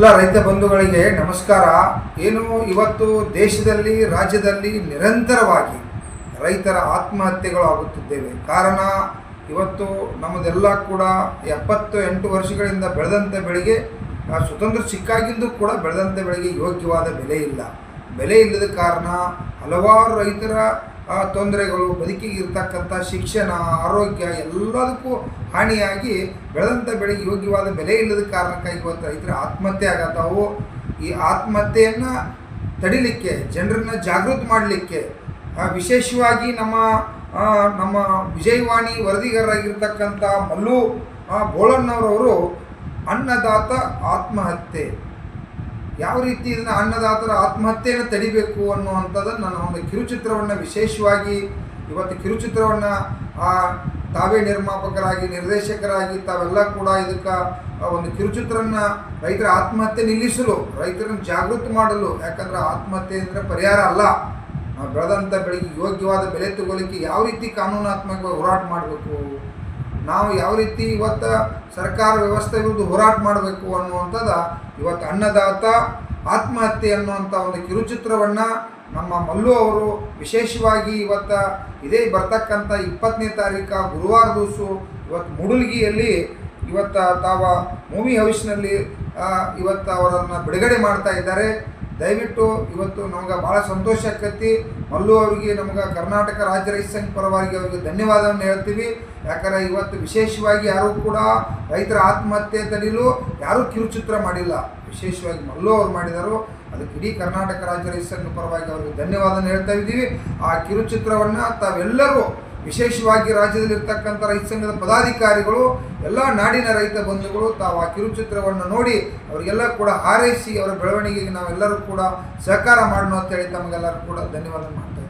ಎಲ್ಲ ರೈತ ಬಂಧುಗಳಿಗೆ ನಮಸ್ಕಾರ. ಏನು ಇವತ್ತು ದೇಶದಲ್ಲಿ, ರಾಜ್ಯದಲ್ಲಿ ನಿರಂತರವಾಗಿ ರೈತರ ಆತ್ಮಹತ್ಯೆಗಳು ಆಗುತ್ತಿದ್ದೇವೆ. ಕಾರಣ, ಇವತ್ತು ನಮ್ಮದೆಲ್ಲ ಕೂಡ ಎಪ್ಪತ್ತು ಎಂಟು ವರ್ಷಗಳಿಂದ ಬೆಳೆದಂಥ ಬೆಳೆಗೆ ಸ್ವತಂತ್ರ ಸಿಕ್ಕಾಗಿಂದು ಕೂಡ ಬೆಳೆದಂಥ ಬೆಳೆಗೆ ಯೋಗ್ಯವಾದ ಬೆಲೆ ಇಲ್ಲ. ಬೆಲೆ ಇಲ್ಲದ ಕಾರಣ ಹಲವಾರು ರೈತರ ಆ, ತೊಂದರೆಗಳು ಬದುಕಿಗೆ ಇರ್ತಕ್ಕಂಥ ಶಿಕ್ಷಣ ಆರೋಗ್ಯ ಎಲ್ಲದಕ್ಕೂ ಹಾನಿಯಾಗಿ ಬೆಳೆದಂಥ ಬೆಳೆಗೆ ಯೋಗ್ಯವಾದ ಬೆಲೆ ಇಲ್ಲದ ಕಾರಣಕ್ಕಾಗಿ ಇವತ್ತು ರೈತರ ಆತ್ಮಹತ್ಯೆ ಆಗತ್ತಾವು. ಈ ಆತ್ಮಹತ್ಯೆಯನ್ನು ತಡಿಲಿಕ್ಕೆ ಜನರನ್ನು ಜಾಗೃತ ಮಾಡಲಿಕ್ಕೆ ವಿಶೇಷವಾಗಿ ನಮ್ಮ ನಮ್ಮ ವಿಜಯವಾಣಿ ವರದಿಗಾರರಾಗಿರ್ತಕ್ಕಂಥ ಮಲ್ಲು ಬೋಳಣ್ಣವರವರು ಅನ್ನದಾತ ಆತ್ಮಹತ್ಯೆ. ಯಾವ ರೀತಿ ಇದನ್ನು ಅನ್ನದಾತರ ಆತ್ಮಹತ್ಯೆಯನ್ನು ತಡಿಬೇಕು ಅನ್ನುವಂಥದ್ದನ್ನು ನನ್ನ ಒಂದು ಕಿರುಚಿತ್ರವನ್ನು ವಿಶೇಷವಾಗಿ ಇವತ್ತು ಕಿರುಚಿತ್ರವನ್ನು ತಾವೇ ನಿರ್ಮಾಪಕರಾಗಿ, ನಿರ್ದೇಶಕರಾಗಿ ತಾವೆಲ್ಲ ಕೂಡ ಇದಕ್ಕೆ ಒಂದು ಕಿರುಚಿತ್ರನ ರೈತರ ಆತ್ಮಹತ್ಯೆ ನಿಲ್ಲಿಸಲು, ರೈತರನ್ನು ಜಾಗೃತಿ ಮಾಡಲು, ಯಾಕಂದ್ರೆ ಆತ್ಮಹತ್ಯೆ ಅಂದರೆ ಪರಿಹಾರ ಅಲ್ಲ. ನಾವು ಬೆಳೆದಂಥ ಬೆಳೆಗೆ ಯೋಗ್ಯವಾದ ಬೆಲೆ ತಗೋಲಿಕ್ಕೆ ಯಾವ ರೀತಿ ಕಾನೂನಾತ್ಮಕವಾಗಿ ಹೋರಾಟ ಮಾಡಬೇಕು? ನಾವು ಯಾವ ರೀತಿ ಇವತ್ತು ಸರ್ಕಾರ ವ್ಯವಸ್ಥೆ ವಿರುದ್ಧ ಹೋರಾಟ ಮಾಡಬೇಕು ಅನ್ನುವಂಥದ್ದು ಇವತ್ತು ಅನ್ನದಾತ ಆತ್ಮಹತ್ಯೆ ಅನ್ನುವಂಥ ಒಂದು ಕಿರುಚಿತ್ರವನ್ನು ನಮ್ಮ ಮಲ್ಲು ಅವರು ವಿಶೇಷವಾಗಿ ಇವತ್ತು ಇದೇ ಬರ್ತಕ್ಕಂಥ ಇಪ್ಪತ್ತನೇ ತಾರೀಕು ಗುರುವಾರ ದಿವಸ ಇವತ್ತು ಮುಡುಲ್ಗಿಯಲ್ಲಿ ಇವತ್ತು ತಾವ ಮೂವಿ ಹೌಸ್ನಲ್ಲಿ ಇವತ್ತು ಅವರನ್ನು ಬಿಡುಗಡೆ ಮಾಡ್ತಾ ಇದ್ದಾರೆ. ದಯವಿಟ್ಟು ಇವತ್ತು ನಮ್ಗೆ ಭಾಳ ಸಂತೋಷ ಆಕೈತಿ. ಮಲ್ಲು ಅವರಿಗೆ, ನಮ್ಗೆ ಕರ್ನಾಟಕ ರಾಜ್ಯ ರೈತ ಸಂಘ ಪರವಾಗಿ ಅವರಿಗೆ ಧನ್ಯವಾದವನ್ನು ಹೇಳ್ತೀವಿ. ಯಾಕಂದರೆ ಇವತ್ತು ವಿಶೇಷವಾಗಿ ಯಾರೂ ಕೂಡ ರೈತರ ಆತ್ಮಹತ್ಯೆ ತಡೆಯಲು ಯಾರೂ ಕಿರುಚಿತ್ರ ಮಾಡಿಲ್ಲ. ವಿಶೇಷವಾಗಿ ಮಲ್ಲು ಅವರು ಮಾಡಿದರು. ಅದಕ್ಕೆ ಇಡೀ ಕರ್ನಾಟಕ ರಾಜ್ಯ ರೈತ ಸಂಘ ಪರವಾಗಿ ಅವರಿಗೆ ಧನ್ಯವಾದವನ್ನು ಹೇಳ್ತಾ ಇದ್ದೀವಿ. ಆ ಕಿರುಚಿತ್ರವನ್ನು ತಾವೆಲ್ಲರೂ ವಿಶೇಷವಾಗಿ ರಾಜ್ಯದಲ್ಲಿರ್ತಕ್ಕಂಥ ರೈತ ಸಂಘದ ಪದಾಧಿಕಾರಿಗಳು, ಎಲ್ಲ ನಾಡಿನ ರೈತ ಬಂಧುಗಳು, ತಾವು ಆ ಕಿರುಚಿತ್ರವನ್ನು ನೋಡಿ ಅವರಿಗೆಲ್ಲ ಕೂಡ ಹಾರೈಸಿ ಅವರ ಬೆಳವಣಿಗೆಗೆ ನಾವೆಲ್ಲರೂ ಕೂಡ ಸಹಕಾರ ಮಾಡೋಣ ಅಂತೇಳಿ ತಮಗೆಲ್ಲರೂ ಕೂಡ ಧನ್ಯವಾದ ಮಾಡ್ತಾ ಇದ್ದೀವಿ